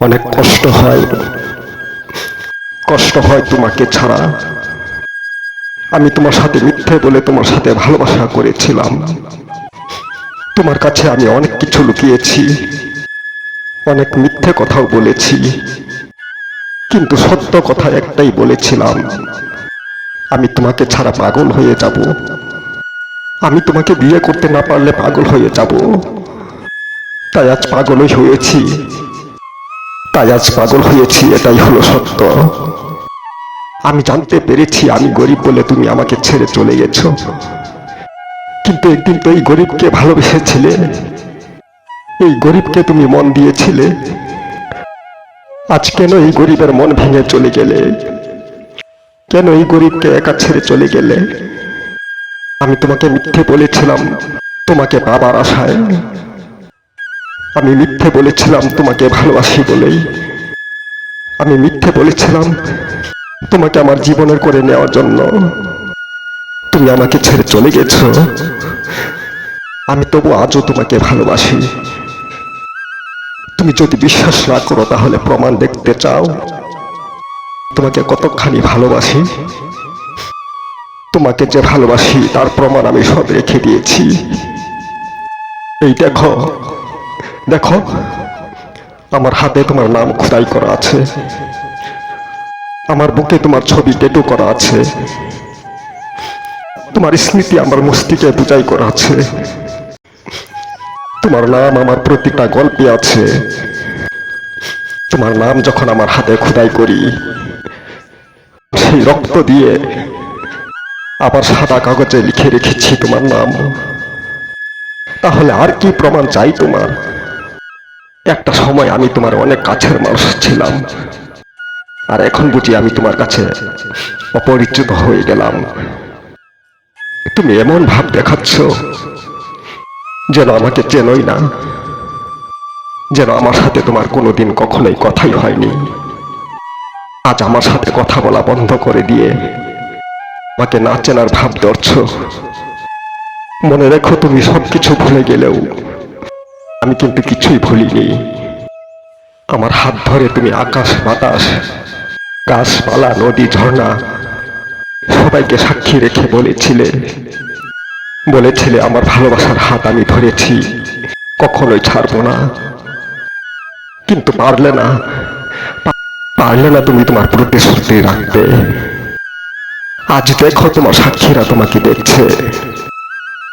অনেক কষ্ট হয়। কষ্ট হয় তোমাকে ছাড়া। আমি তোমার সাথে মিথ্যে বলে তোমার সাথে ভালোবাসা করেছিলাম। তোমার কাছে আমি অনেক কিছু লুকিয়েছি। অনেক মিথ্যে কথাও বলেছি। কিন্তু সত্য কথা একটাই বলেছিলাম। আমি তোমাকে ছাড়া পাগল হয়ে যাব। আমি তোমাকে বিয়ে করতে না পারলে পাগল হয়ে যাব। তাই আজ পাগলই হয়েছি। তাই আজ পাগল হয়েছি, এটাই হলো সত্য। আমি জানতে পেরেছি আমি গরিব বলে তুমি আমাকে ছেড়ে চলে গেছো। কিন্তু একদিন তো এই গরিবকে ভালোবেসেছিলে। এই গরিবকে তুমি মন দিয়েছিলে। আজ কেন এই গরিবের মন ভেঙে চলে গেলে? কেন এই গরিবকে একা ছেড়ে চলে গেলে? আমি তোমাকে মিথ্যে বলেছিলাম, তোমাকে বাবার আশায়। আমি মিথ্যে বলেছিলাম তোমাকে ভালোবাসি বলেই। আমি মিথ্যে বলেছিলাম তোমাকে আমার জীবনের করে নেওয়ার জন্য। তুমি আমাকে ছেড়ে চলে গেছ। আমি তবু আজও তোমাকে ভালোবাসি। তুমি যদি বিশ্বাস না করো তাহলে প্রমাণ দেখতে চাও। তোমাকে কতখানি ভালোবাসি। তোমাকে যে ভালোবাসি তার প্রমাণ আমি সব রেখে দিয়েছি। এই দেখো দেখো, আমার হাতে তোমার নাম খোদাই করা আছে। আমার বুকে তোমার ছবি টেটু করা আছে। তোমার স্মৃতি আমার মস্তিকে বুঝাই করা আছে। তোমার নাম আমার প্রতিটা গল্পে আছে। তোমার নাম যখন আমার হাতে খোদাই করি, সেই রক্ত দিয়ে আবার সাদা কাগজে লিখে রেখেছি তোমার নাম। তাহলে আর কি প্রমাণ চাই তোমার? একটা সময় আমি তোমার অনেক কাছের মানুষ ছিলাম। আর এখন বুঝি আমি তোমার কাছে অপরিচিত হয়ে গেলাম। তুমি এমন ভাব দেখাচ্ছ যেন আমাকে চেনই না, যেন আমার সাথে তোমার কোনোদিন কখনোই কথাই হয়নি। আজ আমার সাথে কথা বলা বন্ধ করে দিয়ে আমাকে না চেনার ভাব ধরছ। মনে রেখো তুমি সবকিছু ভুলে গেলেও আমি কিন্তু কিছুই ভুলিনি। আমার হাত ধরে তুমি আকাশ বাতাস, গাছপালা, নদী, ঝর্ণা, সবাইকে সাক্ষী রেখে বলেছিলে। বলেছিলে আমার ভালোবাসার হাত আমি ধরেছি, কখনোই ছাড়বো না। কিন্তু পারলে না পারলে না তুমি তোমার প্রতিশ্রুতি রাখতে। আজ দেখো তোমার সাক্ষীরা তোমাকে দেখছে।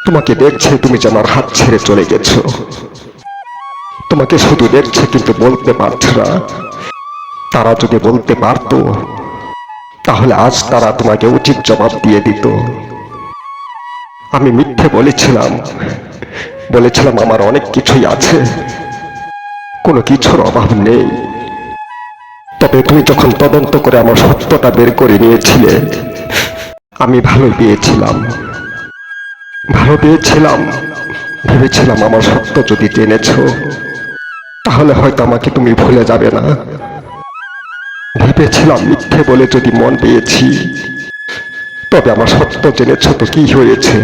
তোমাকে দেখছে তুমি যে আমার হাত ছেড়ে চলে গেছো। তোমাকে শুধু দেখছে কিন্তু বলতে পারছে না। তারা যদি বলতে পারতো, তাহলে আজ তারা তোমাকে উচিত জবাব দিয়ে দিত। আমি মিথ্যে বলেছিলাম। বলেছিলাম আমার অনেক কিছুই আছে। কোনো কিছুর অভাব নেই। তবে তুমি যখন তদন্ত করে আমার সত্যটা বের করে নিয়েছিলে, আমি ভালো পেয়েছিলাম। ভালো পেয়েছিলাম। ভেবেছিলাম আমার সত্য যদি জেনেছ। তাহলে হয়তো আমাকে তুমি ভুলে যাবে না। ভেবেছিলাম মিথ্যে বলে যদি মন পেয়েছি, তবে আমার সত্য জেনেছ তো কি হয়েছে।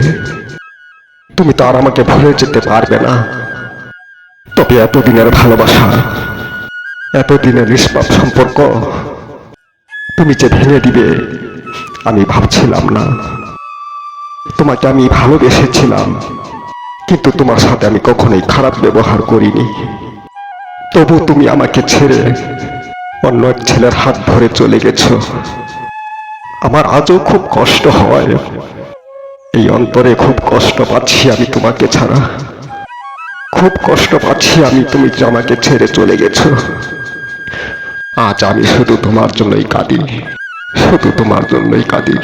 তুমি তো আর আমাকে ভুলে যেতে পারবে না। তবে এতদিনের ভালোবাসা, এতদিনের নিষ্পাপ সম্পর্ক, তুমি যে ভেঙে দিবে, আমি ভাবছিলাম না। তোমাকে আমি ভালোবেসেছিলাম, কিন্তু তোমার সাথে আমি কখনোই খারাপ ব্যবহার করিনি। তবু তুমি আমাকে ছেড়ে অন্য এক ছেলের হাত ধরে চলে গেছো। আমার আজও খুব কষ্ট হয়। এই অন্তরে খুব কষ্ট পাচ্ছি আমি তোমাকে ছাড়া। খুব কষ্ট পাচ্ছি আমি তুমি আমাকে ছেড়ে চলে গেছো। আজ আমি শুধু তোমার জন্যই কাঁদি। শুধু তোমার জন্যই কাঁদি।